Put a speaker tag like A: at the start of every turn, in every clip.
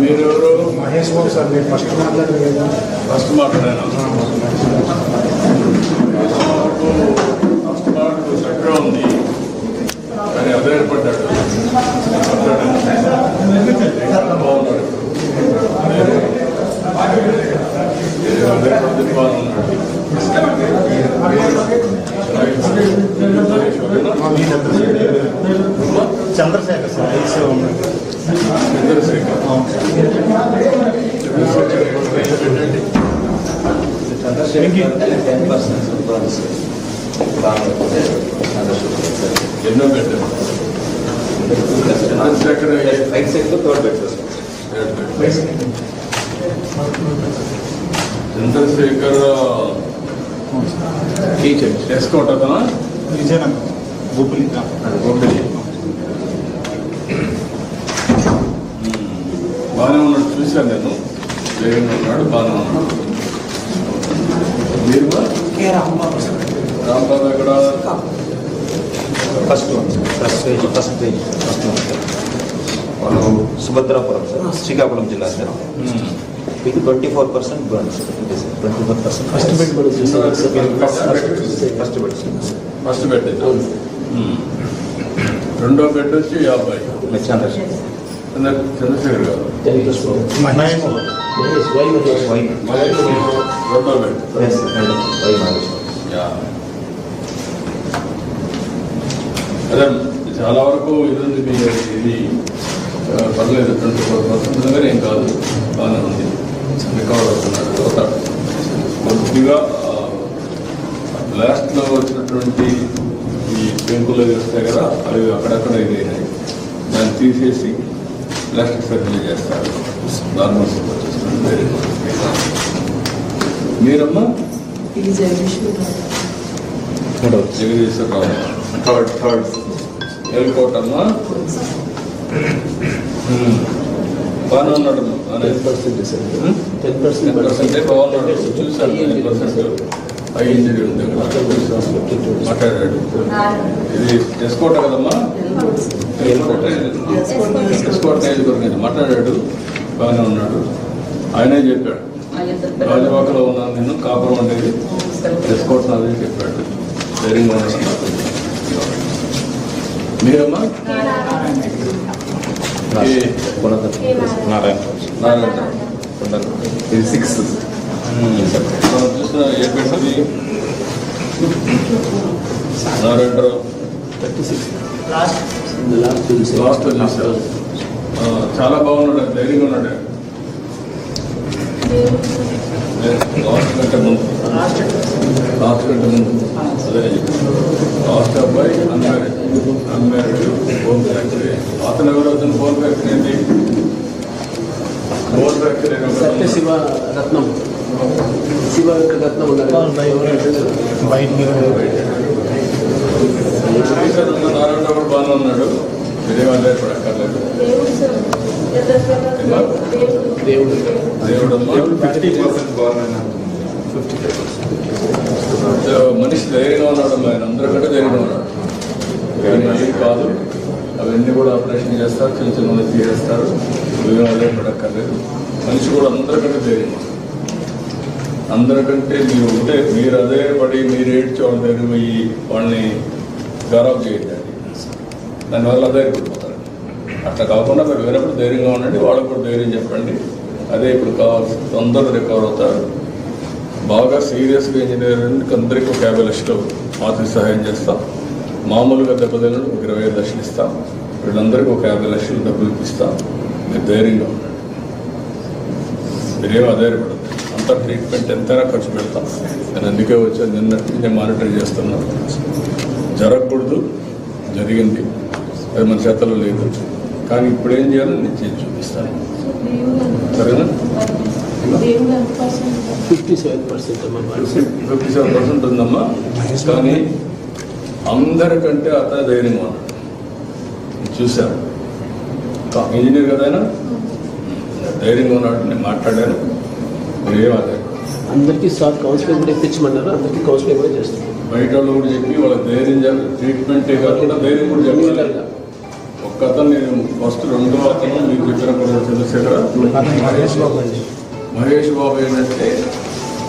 A: మీరెవరు
B: మహేష్ బాబు సార్ మీరు ఫస్ట్ మాట్లాడారు
A: ఫస్ట్ మాట్లాడాను ఫస్ట్ మాట చక్కగా ఉంది కానీ అభిప్రాయపడ్డాడు బాగున్నాడు అభిప్రాయపడి బాగున్నాడు
B: చంద్రశేఖర్ సార్ ఐసీ ఉన్నాడు
A: చంద్రశేఖర్
C: టెన్ పర్సెంట్ సూపర్స్
A: ఎన్నో పెట్టారు five
C: right third bed
A: Chandrasekhar
C: teacher
A: S Kota అతనా
B: విజయనగరం
A: బాగానే ఉన్నాడు చూశాను నేను. వేగంగా ఉన్నాడు బాగానే ఉన్నాడు. మీరు? రాంబాబు ఎక్కడ
C: first one first page first page first one వాళ్ళు సుభద్రాపురం సార్ శ్రీకాకుళం జిల్లా సార్ ఇది twenty four percent burns twenty four percent
B: first పెట్టుబడి
C: ఫస్ట్ బెడ్
A: ఫస్ట్ బెడ్ ఇది. ఉమ్. రెండో బెడ్ వచ్చి యాభై.
C: చంద్రశేఖర్
A: చంద్ర- చంద్రశేఖర్ గారు.
B: మహేష్ బాబు
C: వై
A: మహేష్ రెండో బెడ్
C: ఎస్
A: అదే చాలా వరకు ఇది ఉంది మీ ఇది పర్లేదు ట్వంటీ ఫోర్ పర్సెంట్ కానీ ఏం కాదు బాగానే ఉంది. రికవర్ అవుతున్నాడు అవుతాడు కొద్దిగా లాస్ట్లో వచ్చినటువంటి ఈ పెంకులు వస్తాయి కదా అవి అక్కడక్కడ ఇది అయినాయి. దాన్ని తీసేసి ప్లాస్టిక్ సర్జరీ చేస్తారు. నార్మల్ మీరమ్మా? జగదీశ్వరరావు థర్డ్ థర్డ్ అమ్మా బాగానే ఉన్నాడు టెన్ పర్సెంట్ టెన్ పర్సెంట్ బాగున్నాడు. చూశాను టెన్ పర్సెంట్. ఐ ఇంజరీ ఉంది మాట్లాడాడు. ఇది ఎస్కోట కదమ్మా? ఎల్కోట ఎస్కోట నియోజకవర్గం మాట్లాడాడు. బాగానే ఉన్నాడు. ఆయనే చెప్పాడు. రాజవాకలో ఉన్నాను నేను. కాపురం అనేది. ఎస్కోట్ నాది చెప్పాడు. ధైర్యంగా ఉన్నాడు మీరమ్మా?
C: నారాయణ.
A: నారాయణ.
C: ఇది
A: మనం చూసిన నారాయణరావు. లాస్ట్ చాలా బాగున్నాడు ధైర్యంగా ఉన్నాడు. లాస్ట్ కంటే ముందు. అదే లాస్ట్ అబ్బాయి అన్మ్యారీడ్ అన్మ్యారీడ్ హోమ్ ఫ్యాక్టరీ అతను ఎవరు అతను హోమ్ ఫ్యాక్టరీ ఏంటి హోమ్ ఫ్యాక్టరీ
D: సత్య శివ రత్నం శివ రత్నం
B: బయటికి
A: నారాయణ కూడా బాగానే ఉన్నాడు మీరే వాళ్ళే పడక్కర్లేదు
D: దేవుడు
A: దేవుడమ్మా
C: ఫిఫ్టీ పర్సెంట్ బాగున్నాయి
A: మనిషి ధైర్యంగా ఉన్నాడు ఆయన అందరికంటే ధైర్యంగా ఉన్నాడు. కానీ ఏం కాదు అవన్నీ కూడా ఆపరేషన్ చేస్తారు చిన్న చిన్న తీసేస్తారు నువ్వేం పడక్కర్లేదు మనిషి కూడా అందరికంటే ధైర్యం. అందరికంటే మీరు ఉంటే మీరు అదే పడి మీరు ఏడ్చి వాళ్ళ దగ్గర పోయి వాళ్ళని గౌరవం చేయండి. దానివల్ల అదే పడిపోతారు అట్లా కాకుండా మీరు వేరేప్పుడు ధైర్యంగా ఉండండి వాళ్ళకు కూడా ధైర్యం చెప్పండి. అదే ఇప్పుడు కావాల్సి తొందరగా రికవర్ అవుతారు. బాగా సీరియస్గా ఇంజనీరింగ్ అందరికీ ఒక యాభై లక్షలు ఆర్థిక సహాయం చేస్తాం. మామూలుగా దెబ్బతినడు ఒక ఇరవై ఐదు లక్షలు ఇస్తాం. వీళ్ళందరికీ ఒక యాభై లక్షలు డబ్బులు ఇప్పిస్తాం మీరు ధైర్యంగా మీరేమో మీరేం ఆధారపడదు అంతా ట్రీట్మెంట్ ఎంతైనా ఖర్చు పెడతాం. నేను అందుకే వచ్చాను. నిన్నటి నుంచి మానిటర్ చేస్తున్నాను జరగకూడదు. జరిగింది. అది మన చేతలో లేదు. కానీ ఇప్పుడు ఏం చేయాలని నేను చేసి చూపిస్తాను. సరేనా?
D: Fifty seven percent
A: fifty seven percent ఉందమ్మా. కానీ అందరికంటే అతను ధైర్యంగా ఉన్నాడు. చూశాను. ఇంజనీర్ కదా ఆయన? ధైర్యంగా ఉన్నాడు నేను మాట్లాడాను. మీరు ఏం అదే
D: అందరికీ సార్ కౌన్సిలింగ్ కూడా ఇప్పించమన్నారు. అందరికీ కౌన్సిలింగ్ కూడా చేస్తాం
A: బయట వాళ్ళు కూడా చెప్పి వాళ్ళకి ధైర్యం ట్రీట్మెంటే కాకుండా ధైర్యం కూడా చెప్పాలి. ఒక్క అతను నేను ఫస్ట్ రెండో అతను మీకు చెప్పిన చంద్రశేఖర
B: మహేష్ బాబు
A: ఏంటంటే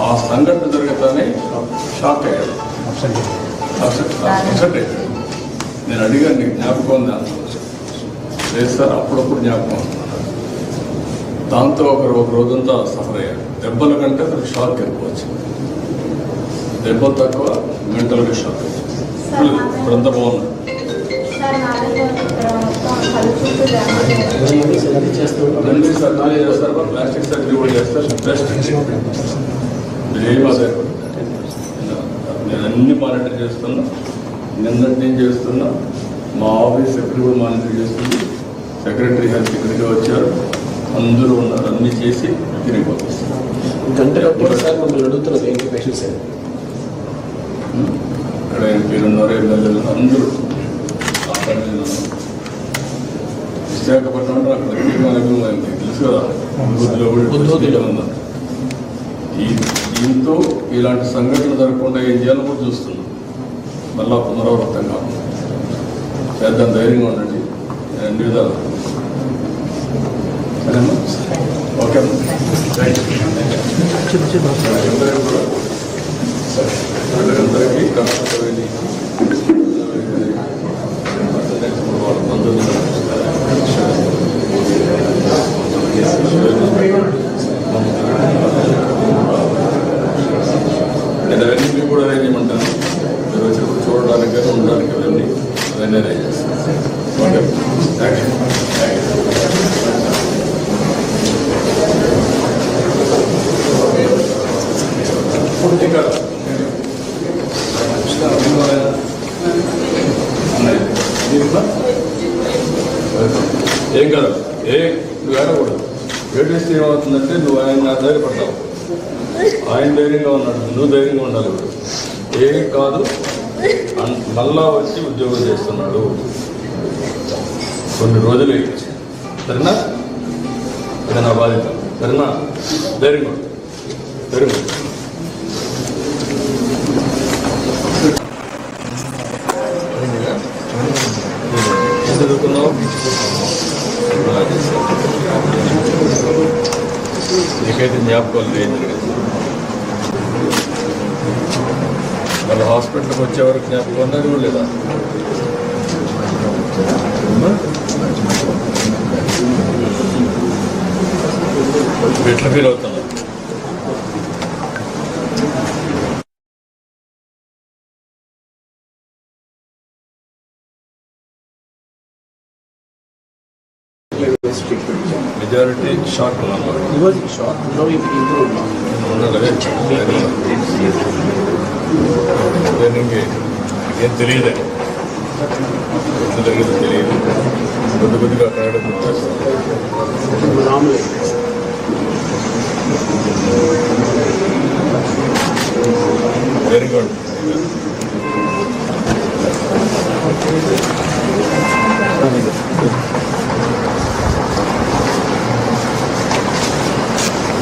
A: ఆ సంఘటన జరగతానే షాక్ అయ్యాడు.
B: అప్సెంట్
A: నేను అడిగాను నీకు జ్ఞాపకం ఉందా? లేదు సార్ అప్పుడప్పుడు జ్ఞాపకం ఉంది. దాంతో ఒకరు ఒక రోజంతా సఫర్ అయ్యాడు దెబ్బల కంటే అతనికి షాక్ ఎక్కువ వచ్చింది. దెబ్బలు తక్కువ మెంటల్గా షాక్ ఇప్పుడు ఇప్పుడంతా బాగున్నాడు ప్లాస్టిక్ సర్జరీ కూడా చేస్తారు నేను అన్ని మానిటర్ చేస్తున్నా నిన్నటి నేను చేస్తున్నా మా ఆఫీస్ సెక్రటరీ కూడా మానిటర్ చేస్తుంది సెక్రటరీ హెల్త్ ఇక్కడికి వచ్చారు అందరూ ఉన్నారు అన్ని చేసి తిరిగి పంపిస్తారు
D: గంట సార్ మమ్మల్ని అడుగుతున్నారు ఏంటి పేషెంట్స్
A: ఇక్కడ ఎంపీలు ఉన్నారు ఎమ్మెల్యేలు అందరూ ఆ విశాఖపట్నం అంటే అక్కడ తీర్మానం మీకు తెలుసు కదా? ఈ దీంతో ఇలాంటి సంఘటనలు జరగకుండా ఏం చేయాలో కూడా చూస్తున్నాం మళ్ళా పునరావృతం కాకుండా. చేద్దాం ధైర్యంగా ఉండండి. నేను అన్ని విధాలు. సరేనా? ఓకే. అందరికీ కష్టపడి నేను అవన్నీ మీకు కూడా అరేంజ్ చేయమంటాను మీరు వచ్చినప్పుడు చూడడానికి కానీ ఉండడానికి అవన్నీ అవన్నీ అరేంజ్ చేస్తాను okay thank you thank you ఇంకా ఏం కాదు ఏ నువ్వు ఏడకూడదు ఏడిస్తే ఏమవుతుందంటే నువ్వు ఆయన ధైర్యపడతావు ఆయన ధైర్యంగా ఉన్నాడు. నువ్వు ధైర్యంగా ఉండాలి. ఏ ఏం కాదు మళ్ళా వచ్చి ఉద్యోగం చేస్తున్నాడు. కొన్ని రోజులు ఇచ్చి సరేనా? ఇది నా బాధ్యత. సరేనా? ధైర్యంగా ధైర్యంగా చదువుకున్నావు నీకైతే జ్ఞాపకాలు ఏం వాళ్ళ హాస్పిటల్కి వచ్చేవరకు జ్ఞాపకం ఉన్నది కూడా లేదా? ఎట్లా feel level strict. Majority short number.
D: He was short. Now he improved.
A: ನನಗೆ ಏನು ತಿಳಿಯಿದೆ
C: ತಿಳಿಯಿದೆ ತಿಳಿಯಿದೆ ಬುದ್ಧ ಬುದ್ಧಿಗೆ ಕನ್ನಡ ಮಾಮೂಲಿ ವೆರಿ ಗುಡ್ Thank you.